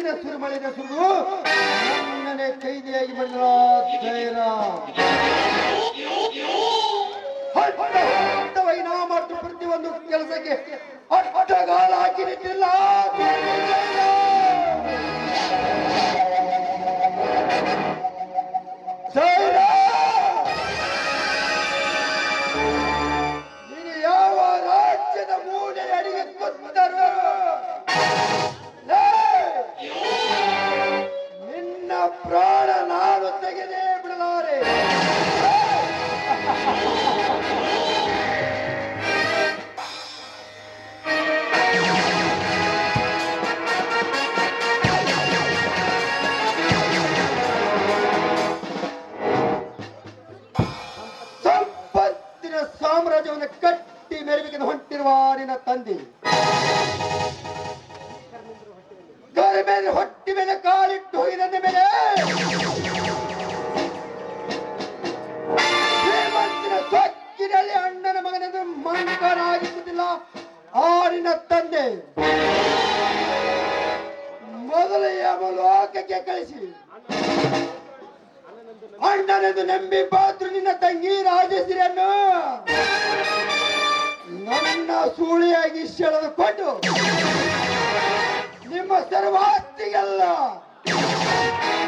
ಕಣ್ಣಿನ ಸುರುಮಳಿನ ಸುರಿದು ನನ್ನನೆ ಕೈದಿಯಾಗಿ ಬಂದ ಜಯರಾಮ್. ಹಟ್ಟವಾಗಿ ನಾ ಮತ್ತು ಕೆಲಸಕ್ಕೆ ಅಡ್ಡಗಾಲ ಹಾಕಿ ನಿಂತಿಲ್ಲ. ಮೇಲೆ, ಹೊಟ್ಟಿ ಮೇಲೆ ಕಾಲಿಟ್ಟು ಹೋಗಿದಂದ ಮೇಲೆ. ಶ್ರೀಮಂತಿನ ಸೊಕ್ಕಿನಲ್ಲಿ ಅಣ್ಣನ ಮಗನೆಂದು ಮಂಕನಾಗಿಸುವುದಿಲ್ಲ ಆ ನಿನ್ನ ತಂದೆ ಮೊದಲ ಯಮಲೋಕಕ್ಕೆ ಕಳಿಸಿ. ಅಣ್ಣನೆಂದು ನಂಬಿ ಪಾದ್ರು ನಿನ್ನ ತಂಗಿ ರಾಜಶ್ರೀಯನ್ನು ನನ್ನ ಸೂಳಿಯಾಗಿ ಸೆಳೆದುಕೊಂಡು ನಿಮ್ಮ ಸರ್ವಾಸ್ತಿಗೆಲ್ಲ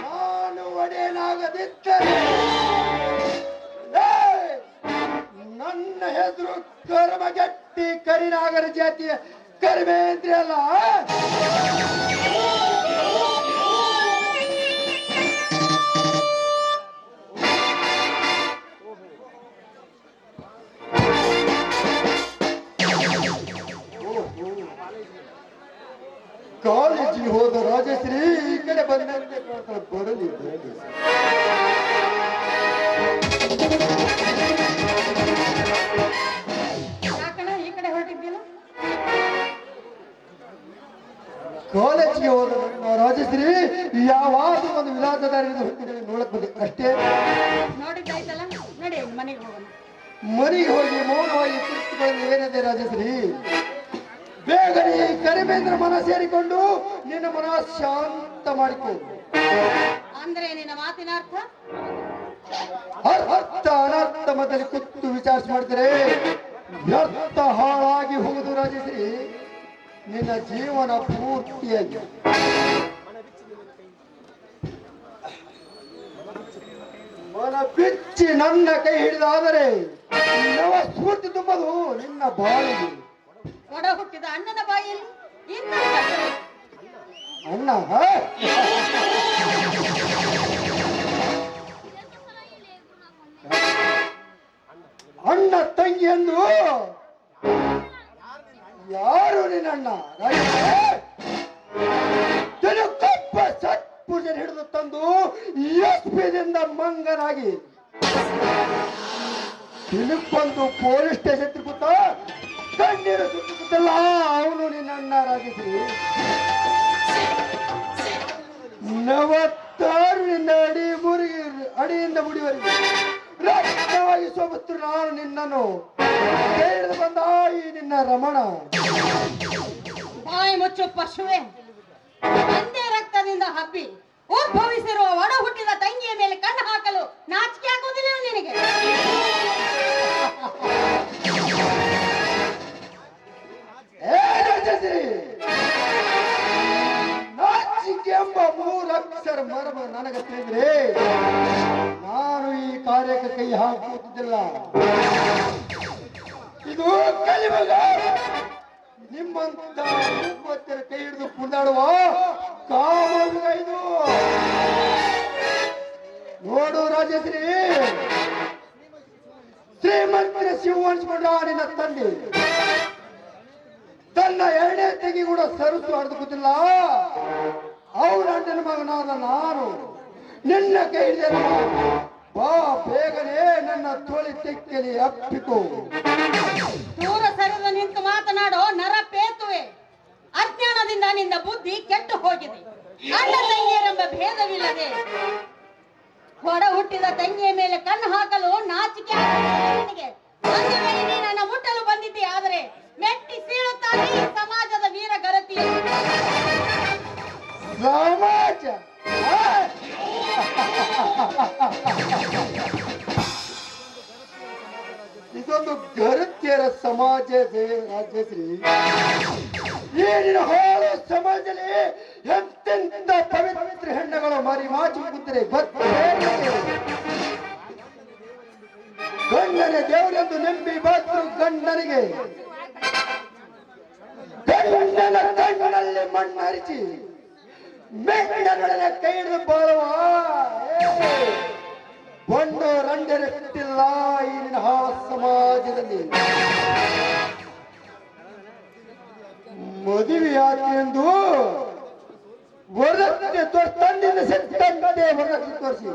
ನಾನು ಒಡೆಯನಾಗದಿದ್ದರೆ ನನ್ನ ಹೆಸರು ಕರ್ಮಗಟ್ಟಿ ಕರಿನಾಗರ ಜಾತಿಯ ಕರ್ಮೇಂದ್ರಿ ಅಲ್ಲ. ಕಾಲೇಜಿಗೆ ಹೋದ ರಾಜಶ್ರೀ ಈ ಕಡೆ ಬಂದಂತೆ. ಬರಲಿ ಈ ಕಡೆ ಹೊರಟಿದ್ದೀನ ಕಾಲೇಜಿಗೆ ಹೋದ ರಾಜಶ್ರೀ ಯಾವಾಗ ಒಂದು ವಿಲಾಸದಾರಿಯಿಂದ ಹುಟ್ಟಿದ್ರೆ ನೋಡಕ್ ಬಂದೆ. ಅಷ್ಟೇ. ನೋಡಿದ್ದಾಯ್ತಲ್ಲ? ನಡಿ ಮನೆಗೆ ಹೋಗೋಣ. ಮನೆಗೆ ಹೋಗಿ ಮೌನವಾಗಿ ಏನಿದೆ ರಾಜಶ್ರೀ? ಬೇಗನೆ ಕರಿಮೇಂದ್ರ ಕರಿಬೇಂದ್ರ ಮನ ಸೇರಿಕೊಂಡು ನಿನ್ನ ಮನ ಶಾಂತ ಮಾಡಿಕೊ. ಅಂದ್ರೆ ನಿನ್ನ ಮಾತಿನ ಅರ್ಥ? ಅರ್- ಅರ್ಥ ಅನರ್ಥ ಮಧ್ಯದಲ್ಲಿ ಕುತ್ತು ವಿಚಾರಿಸಿ ಮಾಡಿದ್ರೆ ವ್ಯರ್ಥ ಹಾಳಾಗಿ ಹೋಗುದು ರಾಜಶ್ರೀ ನಿನ್ನ ಜೀವನ ಪೂರ್ತಿಯಾಗಿ. ಮನ ಬಿಚ್ಚಿ ನನ್ನ ಕೈ ಹಿಡಿದಾದರೆ ನವ ಸ್ಫೂರ್ತಿ ತುಂಬದು ನಿನ್ನ ಬಾಳಿಗೆ. ಹುಟ್ಟಿದ ಅಣ್ಣನ ಬಾಯಲ್ಲಿ. ಅಣ್ಣ? ಅಣ್ಣ ತಂಗಿ ಎಂದು ಯಾರು ನಿನ್ನ ಅಣ್ಣ ಕಪ್ಪ ಸತ್ಪೂಜೆ ಹಿಡಿದು ತಂದು ಎಸ್ಪಿದಿಂದ ಮಂಗನಾಗಿ ತಿಳುಕೊಂದು ಪೊಲೀಸ್ ಸ್ಟೇಷನ್ ತಿರುಗುತ್ತ ಕಣ್ಣೀರು ಸುತ್ತುತ್ತಲ್ಲ, ಅವನು ನಿನ್ನ ರಾಜಶ್ರೀ ನವತ್ತಾರಿನಿಂದ ಅಡಿ ಮುರುಗಿ ಅಡಿಯಿಂದ ಮುಡಿವರೆಗೆ ರಕ್ತವಾಗಿ ಸೋಬುತ್ರು ನಾನು ನಿನ್ನನ್ನು ಕೇಳಿದ ಬಂದ ಈ ನಿನ್ನ ರಮಣ. ಬಾಯಿ ಮುಚ್ಚು ಪಶುವೆ. ತಂದೆ ರಕ್ತದಿಂದ ಹಬ್ಬಿ, ಉದ್ಭವಿಸಿರುವ ಒಡ ಹುಟ್ಟಿದ ತಂಗಿಯ ಮೇಲೆ ಕಣ್ಣು ಹಾಕಲು ನಾಚಿಕೆ ಆಗುವುದಿಲ್ಲ ನಿನಗೆ. ಶ್ರೀಮಂತರ ಶಿವವಂಶಕೊಂಡ ನಿನ್ನ ತಂದೆ. ತನ್ನ ಎರಡನೇ ತೆಗಿ ಕೂಡ ಸರಸು ಹರಿದುಕುತ್ತಿಲ್ಲ ಅವ್ರ ಅಣ್ಣನ ಮಗನಾದ ನಾನು ನಿನ್ನ ಕೈ ಬಾ, ಬೇಗನೆ ನನ್ನ ತೋಳಿ ತೆಕ್ಕಲಿ ಅಪ್ಪಿಕೋ. ದೂರ ಸರಿದು ನಿಂತು ಮಾತನಾಡೋ ನರ ಪೇತುವೆ ಅಜ್ಞಾನದಿಂದ ನಿನ್ನ ಬುದ್ಧಿ ಕೆಟ್ಟು ಹೋಗಿದೆ. ಅಣ್ಣ ತಂಗಿಯರೆಂಬ ಭೇದವಿಲ್ಲದೆ ಹೊಡ ಹುಟ್ಟಿದ ತಂಗಿಯ ಮೇಲೆ ಕಣ್ಣು ಹಾಕಲು ನಾಚಿಕೆ ನನ್ನ ಮುಟ್ಟಲು ಬಂದಿದ್ದೆ ಆದರೆ ಮೆಟ್ಟಿ ಸೀಳುತ್ತಾನೆ ಸಮಾಜದ ವೀರ ಗರತಿ. ಇದೊಂದು ಗರುತ್ಯರ ಸಮಾಜ ಸಮಾಜದಲ್ಲಿ ಎಂತೆಂತ ಪವಿತ್ರ ಹೆಣ್ಣುಗಳು ಮರಿ ಮಾಚಿ ಕೂತರೆ ಗಂಡನ ದೇವರೆಂದು ನಂಬಿ ಬಂದರು ಗಂಡನಿಗೆ. ಗಂಡನ ಕಣ್ಣಲ್ಲಿ ಮಣ್ಣು ಹರಿಸಿ ಮೆಂಡನೊಡನೆ ಕೈ ಹಿಡಿದು ಬಾಳುವ ಒಂದು ರಂಡರೆಟ್ಟಿಲ್ಲ ಈಗಿನ ಸಮಾಜದಲ್ಲಿ. ಮದುವೆಯಾಗಿ ವರದಕ್ಷಿಣೆ ತೋರಿಸಿ ತಂದಿನ ಹೊರಗೆ ವರದಕ್ಷಿಣೆ ತೋರಿಸಿ.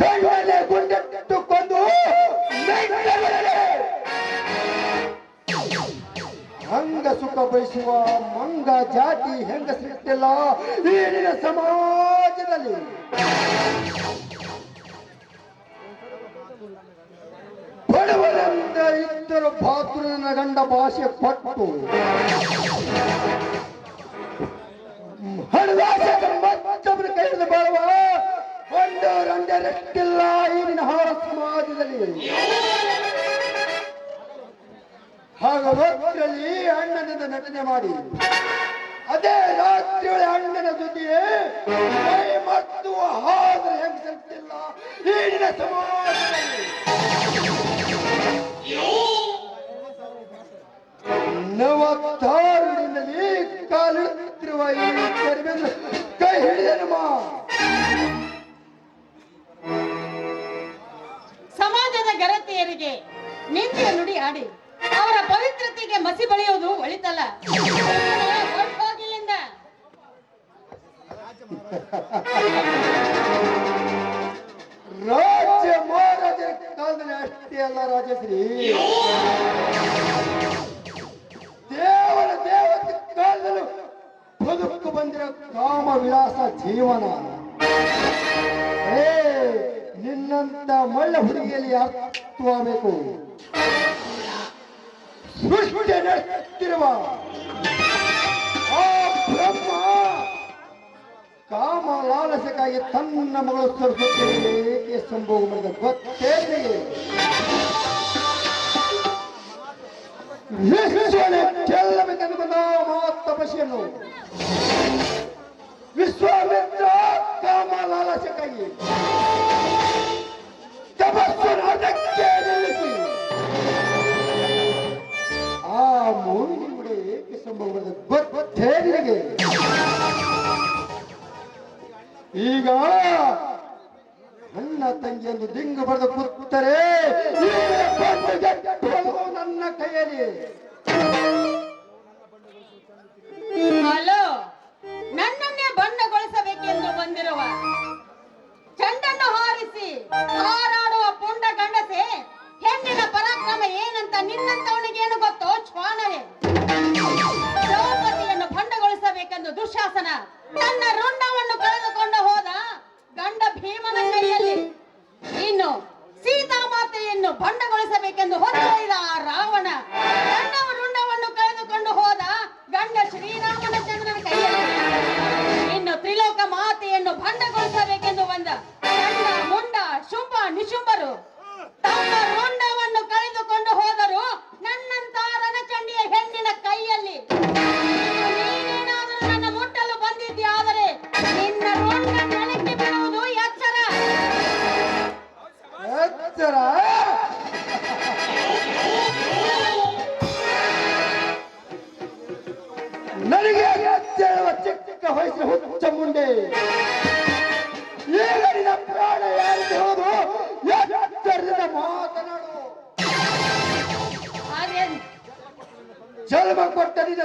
ಕಣ್ಣಲ್ಲೇ ಗುಂಡೆಟ್ಟು ಕೊಂದು ಹಂಗ ಸುಖ ಬಯಸುವ ಮಂಗ ಜಾತಿ ಹೆಂಗ ಸಿಗ್ತಿಲ್ಲ ಈಗಿನ ಸಮಾಜದಲ್ಲಿ. ಬಡವರಿಂದ ಇದ್ದರು ಭಾತೃನ ಗಂಡ ಭಾಷೆ ಪಟ್ಟು. ಹಣದಾಸಕ ಮತ್ತೊಬ್ಬರ ಕೈ ಹಿಡಿದು ಬಾಳುವ ಒಂದು ರಂಡರೆಟ್ಟಿಲ್ಲ ಈ ಹಾಳ ಸಮಾಜದಲ್ಲಿ. ಹಾಗಾಗಿ ಅಣ್ಣನಿಂದ ನಟನೆ ಮಾಡಿ. ಅದೇ ರಾತ್ರಿ ಅಣ್ಣನ ಜೊತೆಗೆ ಕೈ ಮತ್ತು ಹಾದ್ರೆ ಈ ಈಗಿನ ಸಮಾಜದಲ್ಲಿ. ನವತಾರುಡಿನಲ್ಲಿ ಕಾಲಿಡುತ್ತಿರುವ ಈ ಕರಿಬೇಂದ್ರ ಕೈ ಹಿಡಿದನಮ್ಮ ಸಮಾಜದ ಗರತಿಯರಿಗೆ ನಿಂತಿಯ ನುಡಿ ಆಡಿ ಅವರ ಪವಿತ್ರತೆಗೆ ಮಸಿ ಬಳಿಯುವುದು ಒಳಿತಲ್ಲ. ರಾಜ್ಯ ಮಹಾರಾಜರ ಕಾಲದಲ್ಲಿ ಅಷ್ಟೇ ಅಲ್ಲ ರಾಜಶ್ರೀ. ವಿಲಾಸ ಜೀವನ ಏ, ನಿನ್ನಂತ ಮಳ್ಳ ಹುಡುಗಿಯಲ್ಲಿ ಅರ್ಥವಾಗಬೇಕು ಸೃಷ್ಟಿ ನಡೆಸುತ್ತಿರುವ ಆ ಬ್ರಹ್ಮ ಕಾಮ ಲಾಲಸಕ್ಕಾಗಿ ತನ್ನ ಮಗಳು ಸರಸ್ವತಿಗೆ ಏಕೆ ಸಂಭೋಗ ಮಾಡಿದ ಗೊತ್ತೇ?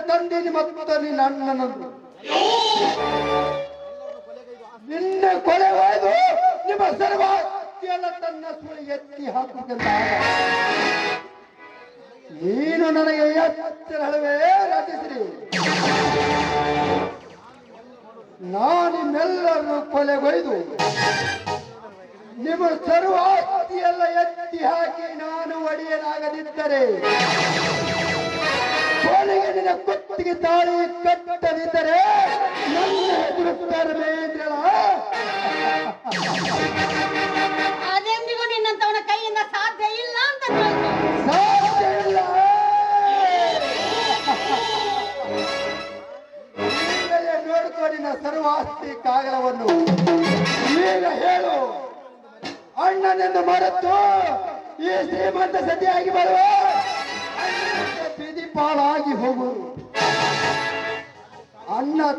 ಕೊಟ್ಟ ನಿನ್ನ ತಂದೆ ಮತ್ತು ನಿನ್ನ ಅಣ್ಣನನ್ನು ನಿನ್ನ ಕೊಲೆ ಒಯ್ದು ನಿಮ್ಮ ಸರ್ವಾಸ್ತಿಯನ್ನ ತನ್ನ ಸುಳಿ ಎತ್ತಿ ಹಾಕುವುದಿಲ್ಲ. ನೀನು ನನಗೆ ಎಚ್ಚರ ರಚಿಸಿರಿ. ನಾನು ನಿಮ್ಮೆಲ್ಲರನ್ನು ಕೊಲೆಗೊಯ್ದು ನಿಮ್ಮ ಸರ್ವಾಸ್ತಿಯೆಲ್ಲ ಎತ್ತಿ ಹಾಕಿ ನಾನು ಒಡೆಯನಾಗದಿದ್ದರೆ ಕೊನೆಗೆ ಕುತ್ತಿಗೆ ತಾಳಿ ಕಟ್ಟದಿದ್ದರೆ ನನ್ನ ಹೆಸರು ಧರ್ಮೇಂದ್ರಳ ಅದೆಂದಿಗೂ ನಿನ್ನಂತವನ ಕೈಯಿಂದ ಸಾಧ್ಯ ಇಲ್ಲ ಅಂತ. ಸಾಧ್ಯ ಇಲ್ಲ. ಈಗಲೇ ನೋಡ್ಕೋ ನಿನ್ನ ಸರ್ವಾಸ್ತಿ ಕಾಗಲವನ್ನು. ಈಗ ಹೇಳು. ಅಣ್ಣನೆಂದು ಮರೆತು ಈ ಶ್ರೀಮಂತ ಸತಿಯಾಗಿ ಬರುವ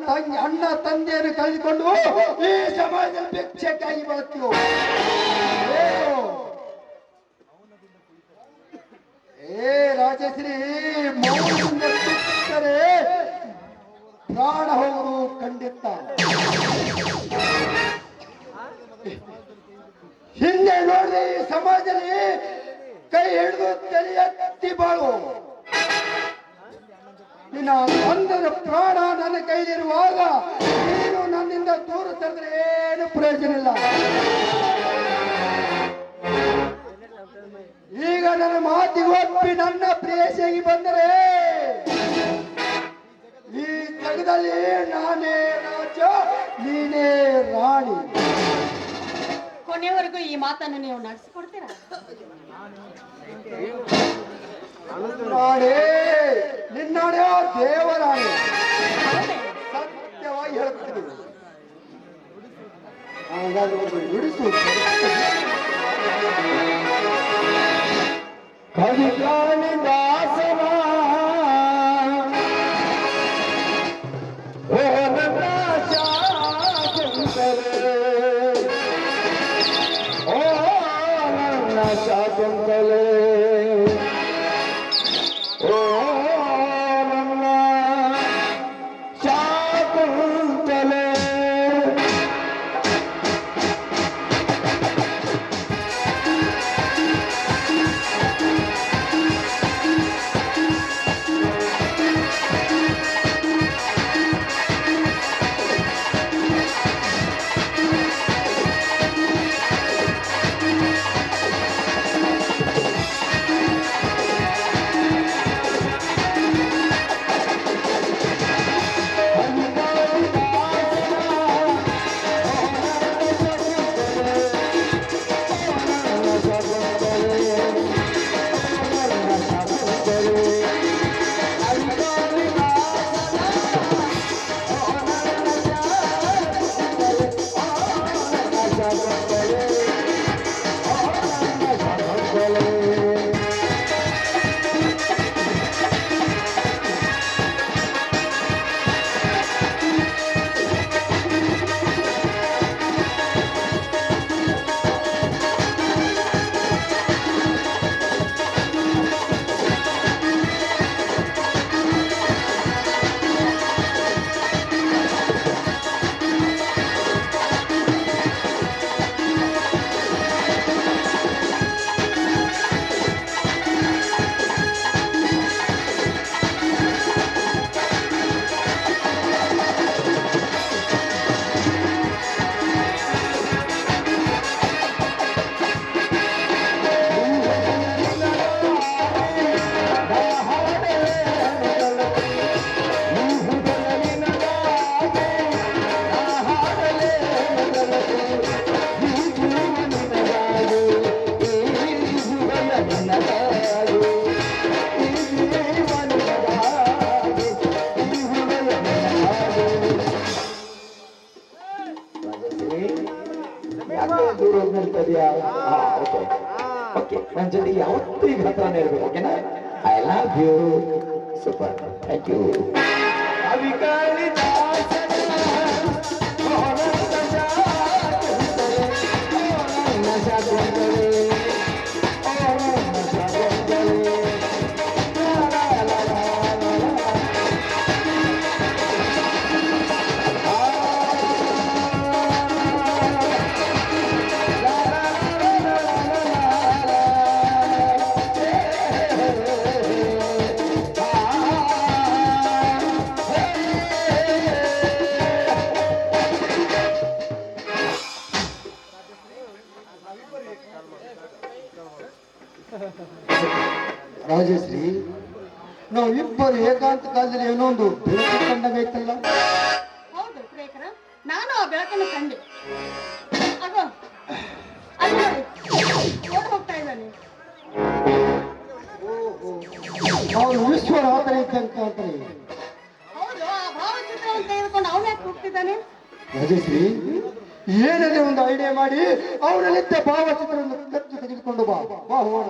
ತಂಗಿ ಅಣ್ಣ ತಂದೆಯನ್ನು ಕಳೆದುಕೊಂಡು ಈ ಸಮಾಜದಲ್ಲಿ ಭಿಕ್ಷಕ್ಕಾಗಿ ಬರುತ್ತೀವಿ ಏ ರಾಜಶ್ರೀ ಒಪ್ಪಿ ನನ್ನ ಪ್ರೇಯಸಿಯಾಗಿ ಬಂದರೆ ಈ ಜಗದಲ್ಲಿ ನಾನೇ ರಾಜ ನೀನೇ ರಾಣಿ. ಕೊನೆವರೆಗೂ ಈ ಮಾತನ್ನು ನೀವು ನಡೆಸಿಕೊಡ್ತೀರಾ? ರಾಣಿ ನಿನ್ನಾಣೆ ದೇವರಾಣಿ? ಸತ್ಯವಾಗಿ ಹೇಳ್ತೀನಿ ಹಾಗಾದ್ರೆ ಒಂದು ನುಡಿಸು ನಿಲ್ತದ್ಯಾ ಓಕೆ ಓಕೆ ನನ್ನ ಜೊತೆ ಯಾವತ್ತೂ ಈಗ ಹತ್ರನೇ ಇರಬೇಕು ಓಕೆನಾ I love you super thank you ಏಕಾಂತ ಕಂಡಂಗೈತಲ್ಲ ಹೌದು ಪ್ರೇಕರ ನಾನು ಆ ಬೆಳಕನ್ನು ಕಂಡೆ. ಅದು ಅದು ಓಡ್ ಹೋಗ್ತಾ ಇದ್ದಾನೆ. ಅವನು ವಿಶ್ವನಾಥನ ಇದ್ದಂತ ಅಂತಾನೆ ಹೌದು ಆ ಭಾವಚಿತ್ರವನ್ನು ತೆಗೆದುಕೊಂಡು ಅವನೇ ಹೋಗ್ತಿದ್ದಾನೆ ರಾಜಶ್ರೀ ಏನೇ ಒಂದು ಐಡಿಯಾ ಮಾಡಿ ಅವನಲ್ಲಿದ್ದ ಭಾವಚಿತ್ರವನ್ನು ಕತ್ತು ತೆಗೆದುಕೊಂಡು ಬಾ. ಬಾ ಹೋಗೋಣ.